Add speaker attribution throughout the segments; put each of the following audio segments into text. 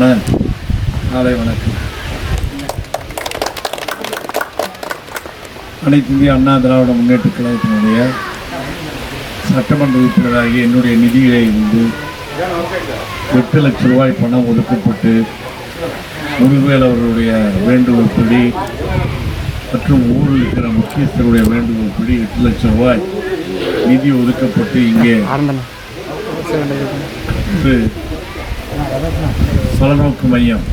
Speaker 1: அன்பான காலை வணக்கம். அனைத்து இந்திய அண்ணா திராவிட முன்னேற்ற கழகத்தினுடைய சட்டமன்ற உறுப்பினராகிய என்னுடைய நிதியிலே இருந்து எட்டு லட்சம் ரூபாய் பணம் ஒதுக்கப்பட்டு முருகவேல் அவர்களுடைய வேண்டுகோள்படி மற்றும் ஊரில் இருக்கிற முக்கியஸ்தருடைய வேண்டுகோள்படி எட்டு லட்சம் ரூபாய் நிதி ஒதுக்கப்பட்டு இங்கே தொலைநோக்கு மையம்.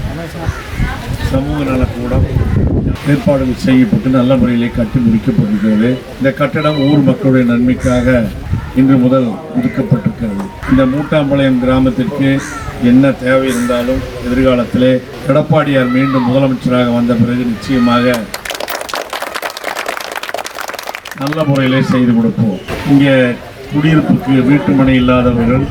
Speaker 1: சமூக நலக்கூடம் ஏற்பாடுகள் செய்யப்பட்டு நல்ல முறையிலே கட்டி முடிக்கப்பட்டிருக்கிறது. இந்த கட்டடம் ஊர் மக்களுடைய நன்மைக்காக இன்று முதல் ஒதுக்கப்பட்டிருக்கிறது. இந்த மூட்டாம்பாளையம் கிராமத்திற்கு என்ன தேவை இருந்தாலும் எதிர்காலத்திலே எடப்பாடியார் மீண்டும் முதலமைச்சராக வந்த பிறகு நிச்சயமாக நல்ல முறையிலே செய்து கொடுப்போம். இங்கே குடியிருப்புக்கு வீட்டு மனை இல்லாதவர்கள்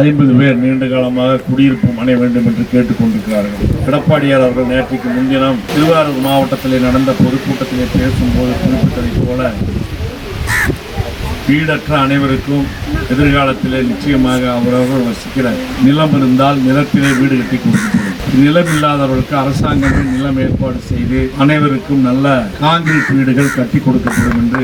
Speaker 1: ஐம்பது பேர் நீண்ட காலமாக குடியிருப்பு மனை வேண்டும் என்று கேட்டுக்கொண்டிருக்கிறார்கள். எடப்பாடியார் அவர்கள் நேற்றைக்கு முன்தினம் திருவாரூர் மாவட்டத்திலே நடந்த பொதுக்கூட்டத்திலே பேசும்போது குறிப்பிட்டதைப் போல வீடற்ற அனைவருக்கும் எதிர்காலத்திலே நிச்சயமாக அவரவர்கள் வசிக்கிற நிலம் இருந்தால் நிலத்திலே வீடு கட்டி கொடுக்கப்படும். நிலம் இல்லாதவர்களுக்கு அரசாங்கமே நிலம் ஏற்பாடு செய்து அனைவருக்கும் நல்ல காங்கிரீட் வீடுகள் கட்டி கொடுக்கப்படும் என்று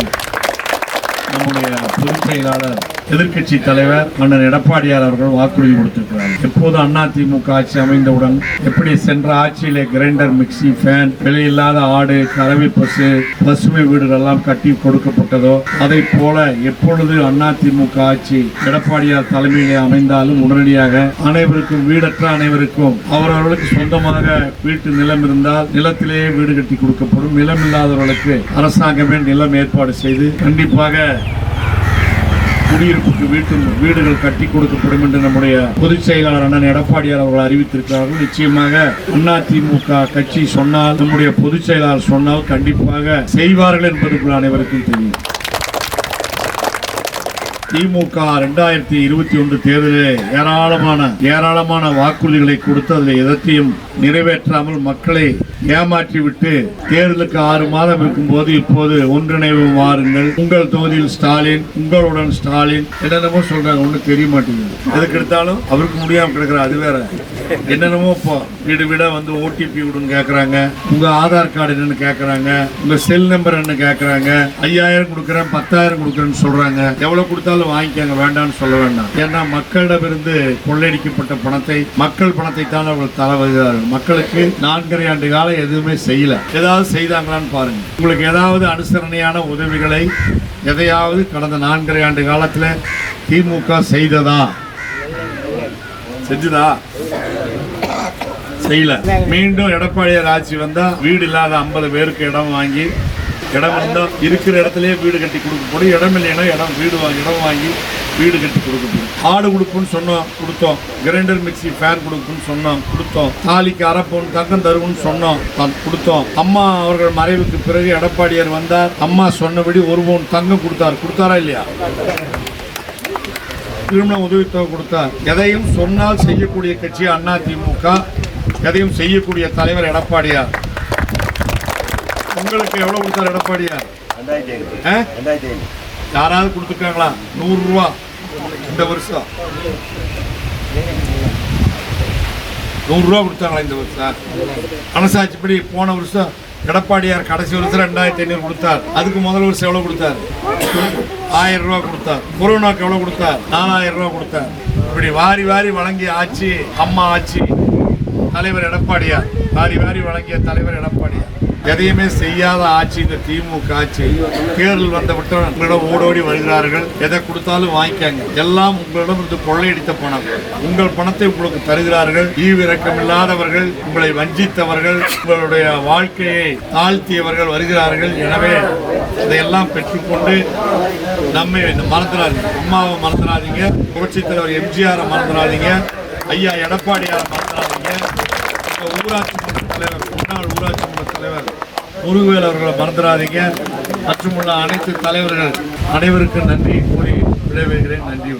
Speaker 1: பொதுச்செயலாளர் எதிர்கட்சி செயலாளர் எதிர்க்கட்சி தலைவர் அண்ணன் எடப்பாடியார் அவர்கள் வாக்குறுதி கொடுத்திருக்கிறார். எப்போது அண்ணா திமுக ஆட்சி அமைந்தவுடன் எப்படி சென்ற ஆட்சியிலே கிரைண்டர் மிக்சி ஃபேன் விலையில்லாத ஆடு கறவை பசு பசுமை வீடுகள் எல்லாம் கட்டி கொடுக்கப்பட்டதோ அதை போல எப்பொழுது அண்ணா திமுக ஆட்சி எடப்பாடியார் தலைமையிலே அமைந்தாலும் உடனடியாக அனைவருக்கும் வீடற்ற அனைவருக்கும் அவரவர்களுக்கு சொந்தமாக வீட்டு நிலம் இருந்தால் நிலத்திலேயே வீடு கட்டி கொடுக்கப்படும். நிலம் இல்லாதவர்களுக்கு அரசாங்கமே நிலம் ஏற்பாடு செய்து கண்டிப்பாக குடியிருப்புக்கு வீட்டு வீடுகள் கட்டி கொடுக்கப்படும் என்று நம்முடைய பொதுச் செயலாளர் அண்ணன் எடப்பாடியார் அவர்கள் அறிவித்திருக்கிறார்கள். நிச்சயமாக அதிமுக கட்சி சொன்னால் நம்முடைய பொதுச் செயலாளர் சொன்னால் கண்டிப்பாக செய்வார்கள் என்பது அனைவருக்கும் தெரியும். திமுக ரெண்டாயிரத்தி இருபத்தி ஒன்று தேர்தலில் ஏராளமான ஏராளமான வாக்குறுதிகளை கொடுத்து அதில் எதத்தையும் நிறைவேற்றாமல் மக்களை ஏமாற்றி விட்டு தேர்தலுக்கு ஆறு மாதம் இருக்கும் போது இப்போது ஒன்றிணைவு மாறுங்கள். உங்கள் தொகுதியில் ஸ்டாலின் உங்களுடன் ஸ்டாலின். என்னென்னமோ சொல்றாங்க ஒன்றும் தெரிய மாட்டேங்குது. எதுக்கு எடுத்தாலும் அவருக்கு முடியாம கிடக்குற அது வேற. என்னென்னமோ இப்போ வீடு வீடா வந்து ஓடிபி விடுன்னு கேட்குறாங்க உங்க ஆதார் கார்டு என்னன்னு கேட்குறாங்க உங்க செல் நம்பர் என்ன கேட்குறாங்க ஐயாயிரம் கொடுக்குறேன் பத்தாயிரம் கொடுக்குறேன்னு சொல்றாங்க. எவ்வளவு கொடுத்தாலும் வாங்கிக்கங்க வேண்டாம்னு சொல்ல வேண்டாம். ஏன்னா மக்களிடமிருந்து கொள்ளையடிக்கப்பட்ட பணத்தை மக்கள் பணத்தை தான் அவர்கள் தர வருகிறார்கள் மக்களுக்கு நான்கரை ஆண்டு காலம் எதுவுமே செய்யல. ஏதாவது செய்தாங்களான்னு பாருங்க. உங்களுக்கு ஏதாவது அனுசரணையான உதவிகளை எதையாவது கடந்த நான்கரை ஆண்டு காலத்தில் திமுக செய்ததா? செஞ்சுதா? செய்யல. மீண்டும் எடப்பாடியார் ஆட்சி வந்தா வீடு இல்லாத ஐம்பது பேருக்கு இடம் வாங்கி இடம் இருந்தால் இருக்கிற இடத்துலயே வீடு கட்டி கொடுக்கப்படும் இடம் இல்லைன்னா இடம் வீடு வாங்கி இடம் வாங்கி வீடு கட்டி கொடுக்கப்படும் ஆடு கொடுப்போம்னு சொன்னோம் கொடுத்தோம். கிரைண்டர் மிக்ஸி ஃபேன் கொடுப்போம்னு சொன்னோம் கொடுத்தோம். தாலிக்கு அரைப்போம் தங்கம் தருவோம்னு சொன்னோம் கொடுத்தோம். அம்மா அவர்கள் மறைவுக்கு பிறகு எடப்பாடியார் வந்தார். அம்மா சொன்னபடி ஒரு பவுன் தங்கம் கொடுத்தார். கொடுத்தாரா இல்லையா? திருமண உதவித்தொகை கொடுத்தார். எதையும் சொன்னால் செய்யக்கூடிய கட்சி அண்ணா திமுக எதையும் செய்யக்கூடிய தலைவர் எடப்பாடியார். உங்களுக்கு எவ்வளவு கொடுத்தார் எடப்பாடியார்? யாராவது கொடுத்துருக்காங்களா? நூறு ரூபா. இந்த வருஷம். நூறுரூவா கொடுத்தாங்களா இந்த வருஷம்? மனசாட்சிப்படி போன வருஷம் எடப்பாடியார் கடைசி வருஷம் ரெண்டாயிரத்தி ஐநூறு கொடுத்தார். அதுக்கு முதல் வருஷம் எவ்வளோ கொடுத்தார்? ஆயிரம் ரூபா கொடுத்தார். கொரோனாக்கு எவ்வளோ கொடுத்தார்? நாலாயிரம் ரூபா கொடுத்தார். இப்படி வாரி வாரி வழங்கிய ஆட்சி அம்மா ஆட்சி தலைவர் எடப்பாடியார். வாரி வாரி வழங்கிய தலைவர் எடப்பாடியார். எதையுமே செய்யாத ஆட்சி இந்த திமுக ஆட்சி. தேர்தல் வந்தவிட்டு உங்களிடம் ஓடோடி வருகிறார்கள். எதை கொடுத்தாலும் வாங்கிக்காங்க. எல்லாம் உங்களிடம் இருந்து கொள்ளையடித்த பணம் உங்கள் பணத்தை உங்களுக்கு தருகிறார்கள். ஈவிரக்கம் இல்லாதவர்கள் உங்களை வஞ்சித்தவர்கள் உங்களுடைய வாழ்க்கையை தாழ்த்தியவர்கள் வருகிறார்கள். எனவே இதையெல்லாம் பெற்றுக்கொண்டு நம்மை மறந்துடாதீங்க. அம்மாவை மறந்துடாதீங்க. புரட்சித் தலைவர் எம்ஜிஆரை மறந்துடாதீங்க. ஐயா எடப்பாடியாரை மறந்துடாதீங்க. ஊராட்சி மன்ற தலைவர் முன்னாள் ஊராட்சி மன்ற தலைவர் முருகவேல் அவர்களை மறந்துடாதீங்க. மற்றும் உள்ள அனைத்து தலைவர்கள் அனைவருக்கும் நன்றி கூறி விடைபெறுகிறேன். நன்றி.